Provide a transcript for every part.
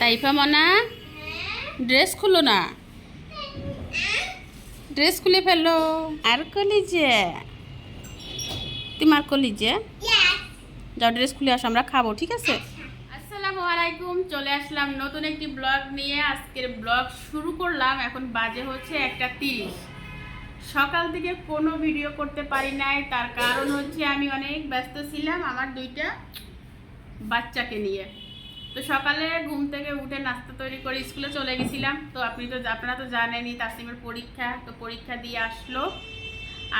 তাইফা মনা ড্রেস খুলো না। ড্রেস খুলে ফেলো। আর কলিজে? তুমি আর কলিজে যাও ড্রেস খুলে আসো আমরা খাব ঠিক আছে? আসসালামু আলাইকুম চলে আসলাম নতুন একটি ব্লগ নিয়ে। আজকের ব্লগ শুরু করলাম এখন বাজে হচ্ছে একটা তিরিশ। সকাল থেকে কোনো ভিডিও করতে পারি নাই তার কারণ হচ্ছে আমি অনেক ব্যস্ত ছিলাম আমার দুইটা বাচ্চাকে নিয়ে। তো সকালে ঘুম থেকে উঠে নাস্তা তৈরি করে স্কুলে চলে গেছিলাম। তো আপনি তো আপনারা তো জানেনই, তাসিমের পরীক্ষা, তো পরীক্ষা দিয়ে আসলো।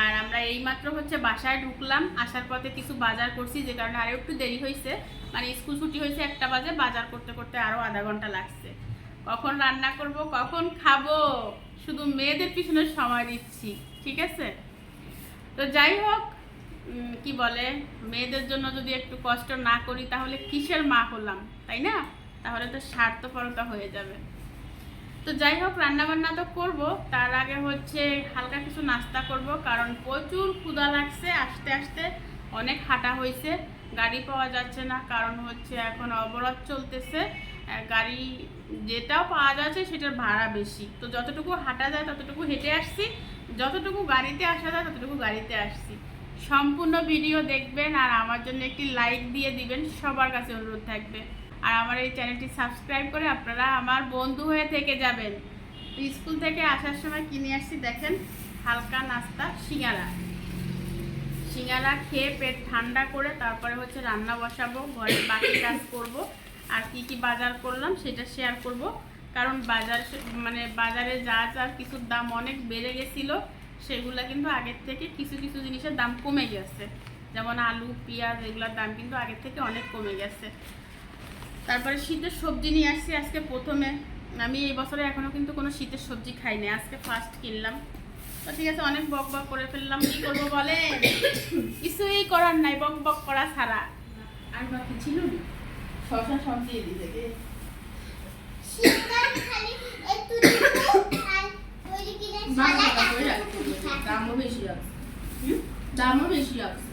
আর আমরা এইমাত্র হচ্ছে বাসায় ঢুকলাম। আসার পথে কিছু বাজার করছি, যে কারণে আরও একটু দেরি হয়েছে মানে স্কুল ছুটি হয়েছে একটা বাজে, বাজার করতে করতে আরও আধা ঘণ্টা লাগছে। কখন রান্না করব, কখন খাব, শুধু মেয়েদের পিছনে সময় দিচ্ছি, ঠিক আছে? তো যাই হোক কি বলে, মেয়েদের জন্য যদি একটু কষ্ট না করি, তাহলে কিসের মা হলাম, তাই না? তাহলে তো স্বার্থপরতা হয়ে যাবে। তো যাই হোক রান্না বান্না তো করব, তার আগে হচ্ছে হালকা কিছু নাস্তা করব, কারণ প্রচুর ক্ষুধা লাগছে, আসতে আসতে অনেক হাঁটা হয়েছে, গাড়ি পাওয়া যাচ্ছে না, কারণ হচ্ছে এখন অবরোধ চলতেছে গাড়ি যেটাও পাওয়া যাচ্ছে সেটার ভাড়া বেশি। তো যতটুকু হাঁটা যায়, ততটুকু হেঁটে আসছি, যতটুকু গাড়িতে আসা যায়, ততটুকু গাড়িতে আসছি। সম্পূর্ণ ভিডিও দেখবেন আর আমার জন্য একটি লাইক দিয়ে দিবেন, সবার কাছে অনুরোধ থাকবে। আর আমার এই চ্যানেলটি সাবস্ক্রাইব করে আপনারা আমার বন্ধু হয়ে থেকে যাবেন। স্কুল থেকে আসার সময় কিনে আসছি দেখেন? হালকা নাস্তা, সিঙ্গারা। সিঙ্গারা খেয়ে পেট ঠান্ডা করে তারপরে হচ্ছে রান্না বসাবো, ঘরের বাকি কাজ করব। আর কি কি বাজার করলাম সেটা শেয়ার করব। কারণ বাজার মানে বাজারে যা যা কিছুর দাম অনেক বেড়ে গেছিল, সেগুলো কিন্তু আগের থেকে কিছু কিছু জিনিসের দাম কমে গেছে। যেমন আলু পেঁয়াজ এগুলোর দাম কিন্তু আগের থেকে অনেক কমে গেছে। তারপরে শীতের সবজি নিয়ে আসছি আজকে প্রথমে। আমি এই বছরে এখনও কিন্তু কোনো শীতের সবজি খাইনি আজকে ফার্স্ট কিনলাম। তো ঠিক আছে অনেক বক বক করে ফেললাম। কি করব বলে কিছুই করার নাই বক বক করা ছাড়া। আর বাকি ছিল না? শশা সব দিয়ে দিতে দামও বেশি আছে দামও বেশি আছে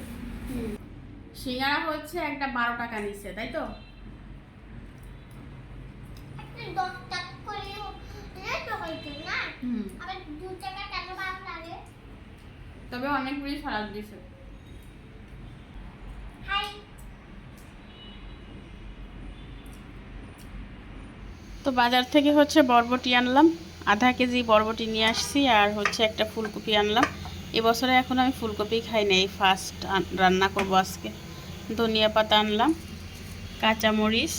সিঙ্গারা হচ্ছে একটা বারো টাকা নিচ্ছে তাই তো? তবে অনেকগুলি সালাদ দিছে। তো বাজার থেকে হচ্ছে বরবটি আনলাম আধা কেজি বরবটি নিয়ে আসছি আর হচ্ছে একটা ফুলকপি আনলাম। এবছরে এখন আমি ফুলকপি খাই না এই ফার্স্ট রান্না করব আজকে। ধনিয়া পাতা আনলাম, কাঁচামরিচ,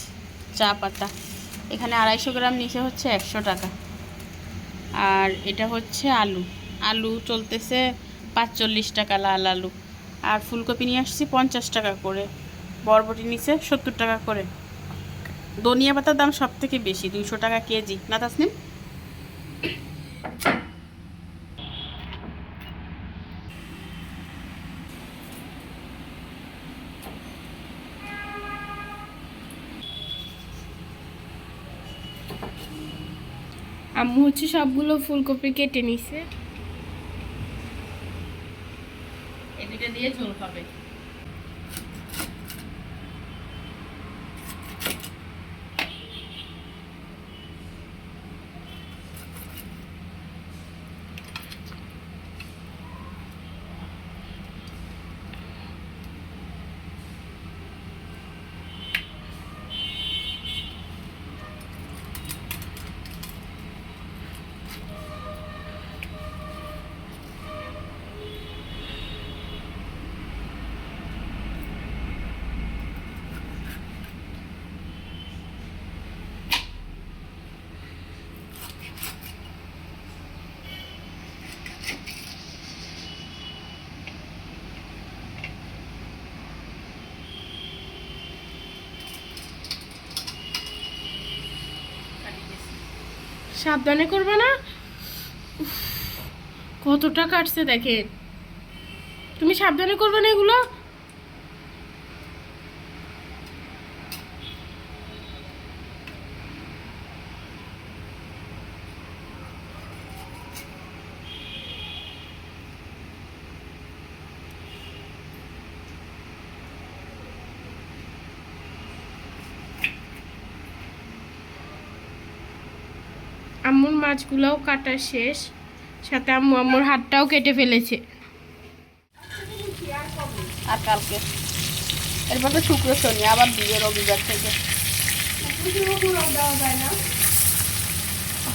চা পাতা। এখানে আড়াইশো গ্রাম নিচে হচ্ছে একশো টাকা। আর এটা হচ্ছে আলু। আলু চলতেছে পাঁচচল্লিশ টাকা লাল আলু। আর ফুলকপি নিয়ে আসছি পঞ্চাশ টাকা করে। বরবটি নিচে সত্তর টাকা করে। ধনিয়া পাতার দাম সব থেকে বেশি, দুইশো টাকা কেজি। না তাসনিম আম্মু হচ্ছে সবগুলো ফুলকপি কেটে নিছে। এদিকে দিয়ে ঝোল হবে সাবধানে করবে না? কতটা কাটছে দেখে তুমি সাবধানে করবে না এগুলো? মাছগুলোও কাটা শেষ। সাথে আম্মু আম্মুর হাতটাও কেটে ফেলেছে। আর কালকে। এরপর তো শুক্র শনি আবার বিয়ে রবিবার থেকে।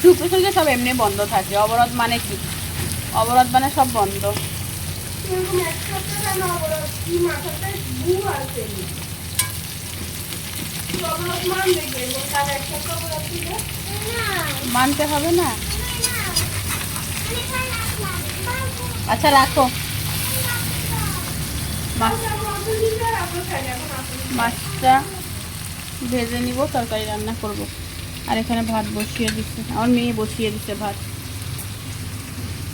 শুক্র শনি সব এমনি বন্ধ থাকে। অবরোধ মানে কি? অবরোধ মানে সব বন্ধ। মানতে হবে না? আচ্ছা রাখো। মাছ মাছটা ভেজে নিব তরকারি রান্না করব। আর এখানে ভাত বসিয়ে দিচ্ছে। আমার মেয়ে বসিয়ে দিচ্ছে ভাত।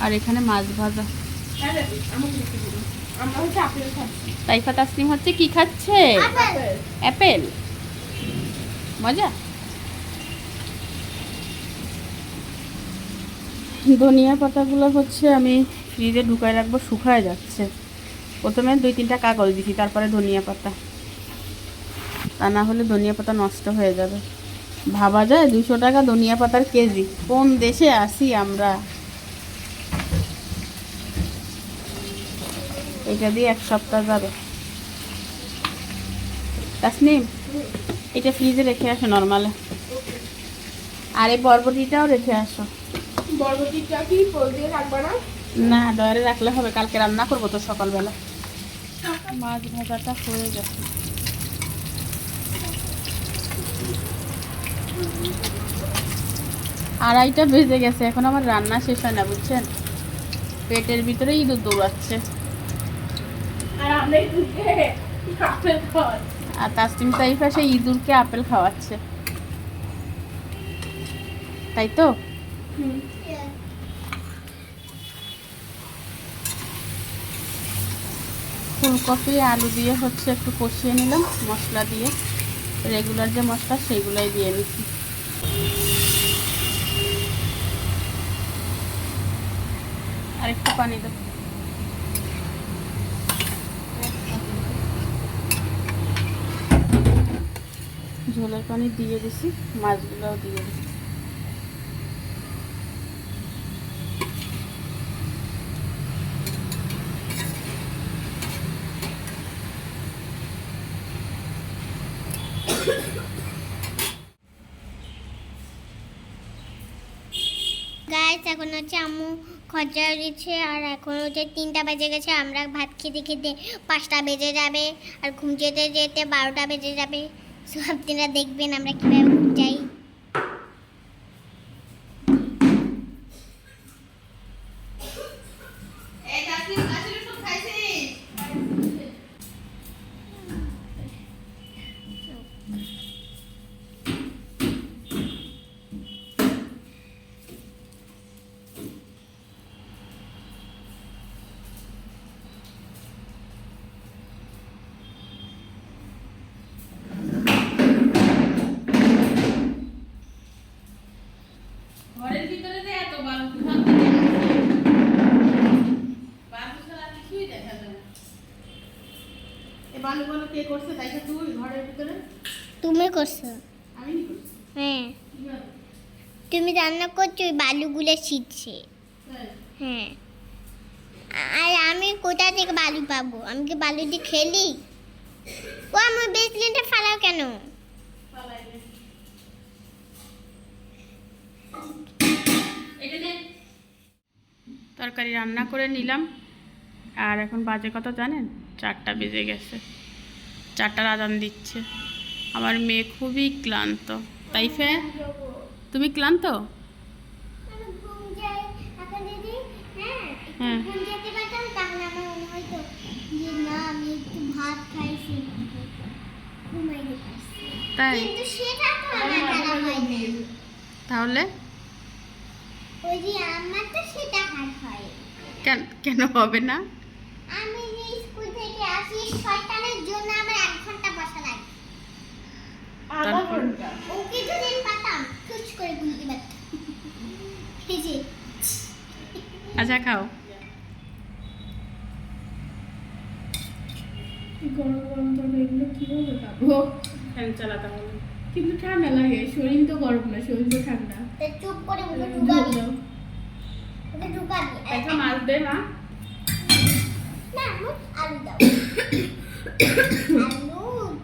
আর এখানে মাছ ভাজা। তাইফা তাসনিম হচ্ছে কি খাচ্ছে? অ্যাপেল মজা? ধনিয়া পাতাগুলো হচ্ছে আমি ফ্রিজে ঢুকায় রাখব, শুকায় যাচ্ছে। প্রথমে দুই তিনটা কাগজ দিছি, তারপরে ধনিয়া পাতা। তা না হলে ধনিয়া পাতা নষ্ট হয়ে যাবে। ভাবা যায় দুশো টাকা ধনিয়া পাতার কেজি। কোন দেশে আসি আমরা? এটা দিয়ে এক সপ্তাহ যাবে। তাসনিম? এটা ফ্রিজে রেখে আসো নর্মালে আর এই বরবটিটাও রেখে আসো। বরবটিটা কি? রাখবা না? না ডয়ারে রাখলে হবে কালকে রান্না করব তো সকালবেলা। মাছ ভাজাটা হয়ে গেছে। আড়াইটা বেজে গেছে এখন আমার রান্না শেষ হয় না বুঝছেন? পেটের ভিতরে ইঁদুর দৌড়াচ্ছে। আর আমরা আর তাসলিম তাইফা সেই ইঁদুরকে আপেল খাওয়াচ্ছে। তাই তো? ফুলকপি, আলু দিয়ে হচ্ছে একটু কষিয়ে নিলাম, মশলা দিয়ে। রেগুলার যে মশলা, সেগুলোই দিয়ে নিচ্ছি। আর একটু পানি দেবো ঝোলের পানি দিয়ে দিছি, মাছগুলোও দিয়ে দিছি। এখন হচ্ছে আম্মু খরচা দিচ্ছে, আর এখন হচ্ছে তিনটা বেজে গেছে, আমরা ভাত খেতে খেতে পাঁচটা বেজে যাবে, আর ঘুম যেতে যেতে বারোটা বেজে যাবে। সব দেখবেন আমরা কীভাবে করছে দেখা তুই ঘরের ভিতরে? তুমি করছ। আমি হ্যাঁ। তুমি রান্না করছ ওই বালুগুলো ছিটছে। হ্যাঁ। আর আমি কোথা থেকে বালু পাবো? আমি কি বালু দিয়ে খেলি? ও আমার বেসলিনটা ফালাও কেন। তরকারি রান্না করে নিলাম। আর এখন বাজে কত জানেন? চারটা বেজে গেছে। চারটার আদান দিচ্ছে। আমার মেয়ে খুবই ক্লান্ত। তাই ফে তুমি ক্লান্ত? হ্যাঁ। তাই। তাহলে? কেন হবে না? আমি যে স্কুল থেকে আসি শয়তানের জন্য আমার এক ঘণ্টা বসা লাগে। আধা ঘণ্টা। ওকে যদি পাতাম টুচ করে গুলতে পারতাম এই যে আচ্ছা খাও। গরম গরম তবে এগুলো কীভাবে খাব ফ্যান চালা তাহলে কিন্তু ঠান্ডা লাগে শরীর তো গরম না শরীর তো ঠান্ডা। তো চুপ করে মুখে ঢুকাবি। দাও। মুখে ঢুকাবি। একটা মাছ দে মা। না আম্মু, আলু দাও। আলু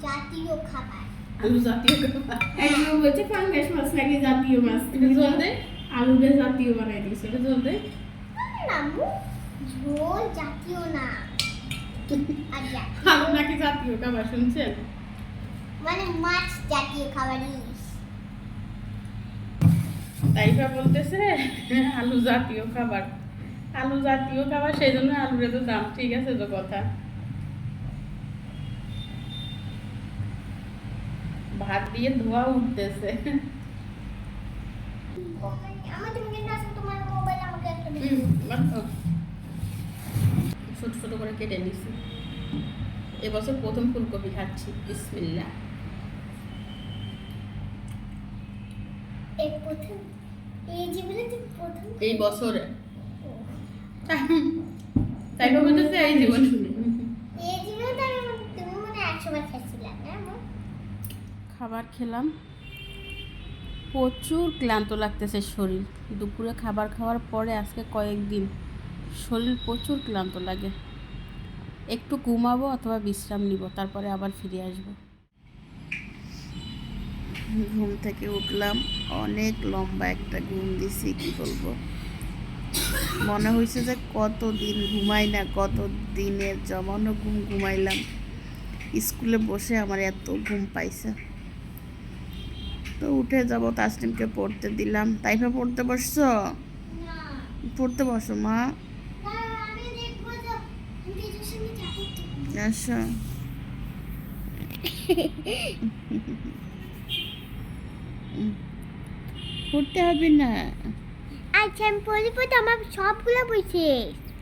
জাতীয় খাবার। আলু জাতীয় খাবার। একজন বলছে পাঙ্গাস মাছ নাকি জাতীয় মাছ। জল দে। আলু দিয়ে জাতীয় বানাই দিয়েছে এটা জল দে। না ঝোল জাতীয় না। আচ্ছা। আলু নাকি জাতীয় খাবার শুনছেন? মানে মাছ জাতীয় তাইফা বলতেছে আলু জাতীয় খাবার। আলু জাতীয় খাবার সেই জন্য আলুর এত দাম। ঠিক আছে তো কথা। ভাত দিয়ে ধোয়া উঠতেছে। ছোট ছোট করে কেটে নিছি। এবছর প্রথম ফুলকপি খাচ্ছি বিসমিল্লা এই প্রথম এই প্রথম এই বছরে। তাই এই জীবন এই জীবনে তো তুমি মনে একশো বার খাচ্ছিলাম না আম্মু? খাবার খেলাম। প্রচুর ক্লান্ত লাগতেছে শরীর। দুপুরে খাবার খাওয়ার পরে আজকে কয়েকদিন শরীর প্রচুর ক্লান্ত লাগে। একটু ঘুমাবো অথবা বিশ্রাম নিব তারপরে আবার ফিরে আসব। ঘুম থেকে উঠলাম অনেক লম্বা একটা ঘুম দিছি কি বলব? মনে হয়েছে যে কত দিন ঘুমাই না কত দিনের জমানো ঘুম ঘুমাইলাম। স্কুলে বসে আমার এত ঘুম পাইছে। তো উঠে যাব তাসলিমকে পড়তে দিলাম। তাইফা পড়তে বসছো? পড়তে বসো মা। আসো। পড়তে হবে না। আচ্ছা আমি পড়ব তো আমার সবগুলো বইছে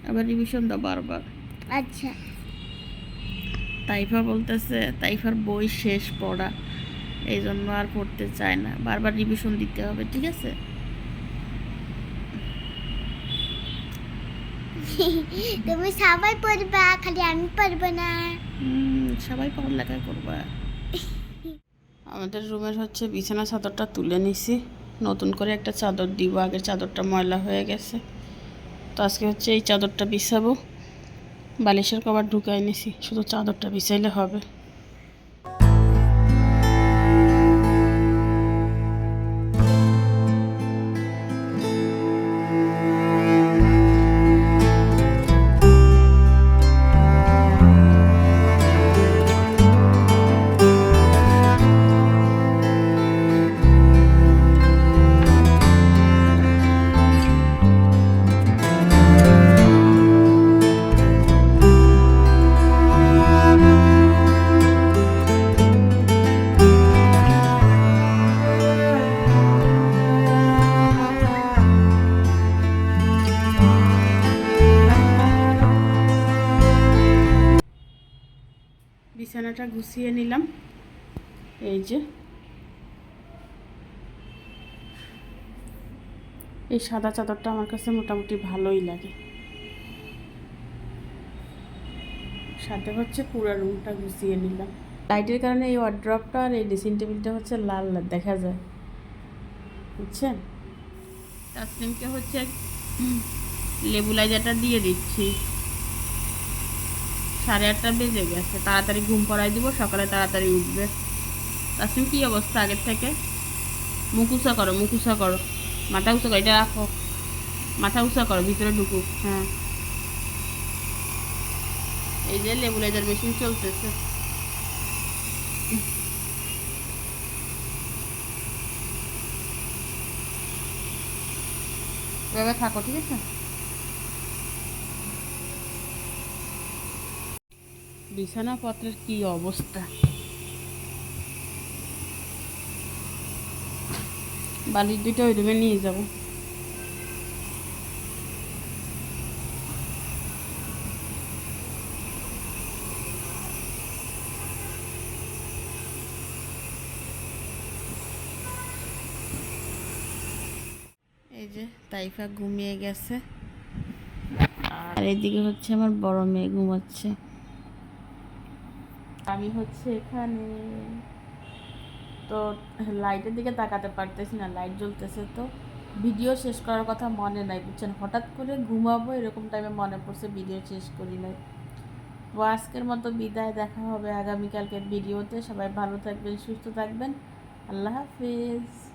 আবার রিভিশন দাও বারবার। আচ্ছা। তাইফা বলতেছে তাইফার বই শেষ পড়া এই জন্য আর পড়তে চায় না। বারবার রিভিশন দিতে হবে ঠিক আছে? তুমি সবাই পড়বা খালি আমি পড়ব না। হুম, সবাই পড়ালেখা করবা। আমাদের রুমের হচ্ছে বিছানা চাদরটা তুলে নিছি। নতুন করে একটা চাদর দিব। আগের চাদরটা ময়লা হয়ে গেছে। তো আজকে হচ্ছে এই চাদরটা বিছাবো। বালিশের কবার ঢুকাই নিছি। শুধু চাদরটা বিছাইলে হবে। বিছানাটা গুছিয়ে নিলাম। এই যে। এই সাদা চাদরটা আমার কাছে মোটামুটি ভালোই লাগে। সাথে হচ্ছে পুরো রুমটা গুছিয়ে নিলাম। লাইটের কারণে এই ওয়ার্ড্রপটা আর এই ড্রেসিং টেবিলটা হচ্ছে লাল দেখা যায়। বুঝছেন? তাসলিমকে হচ্ছে লেবুলাইজারটা দিয়ে দিচ্ছি। সাড়ে আটটা বেজে গেছে। তাড়াতাড়ি ঘুম পড়াই দিব, সকালে তাড়াতাড়ি উঠবে। তাসিম কি অবস্থা আগের থেকে? উঁচা করো উঁচা করো। মাথা উঁচা করো, এটা রাখো। মাথা উঁচা করো, ভিতরে ঢুকুক হ্যাঁ। এই যে লেবুলাইজার মেশিন চলতেছে। থাকো, ঠিক আছে? বিছানাপত্রের কি অবস্থা? বালির দুটো ওই রুমে নিয়ে যাব। এই যে তাইফা ঘুমিয়ে গেছে। আর এদিকে হচ্ছে আমার বড় মেয়ে ঘুমাচ্ছে। আমি হচ্ছে এখানে তো লাইটের দিকে তাকাতে পারতেছি না, লাইট জ্বলতেছে তো। ভিডিও শেষ করার কথা মনে নাই, বুঝছেন? হঠাৎ করে ঘুমাবো এরকম টাইমে মনে পড়ছে ভিডিও শেষ করি নাই। তো আজকের মতো বিদায়, দেখা হবে আগামীকালকের ভিডিওতে। সবাই ভালো থাকবেন, সুস্থ থাকবেন। আল্লাহ হাফিজ।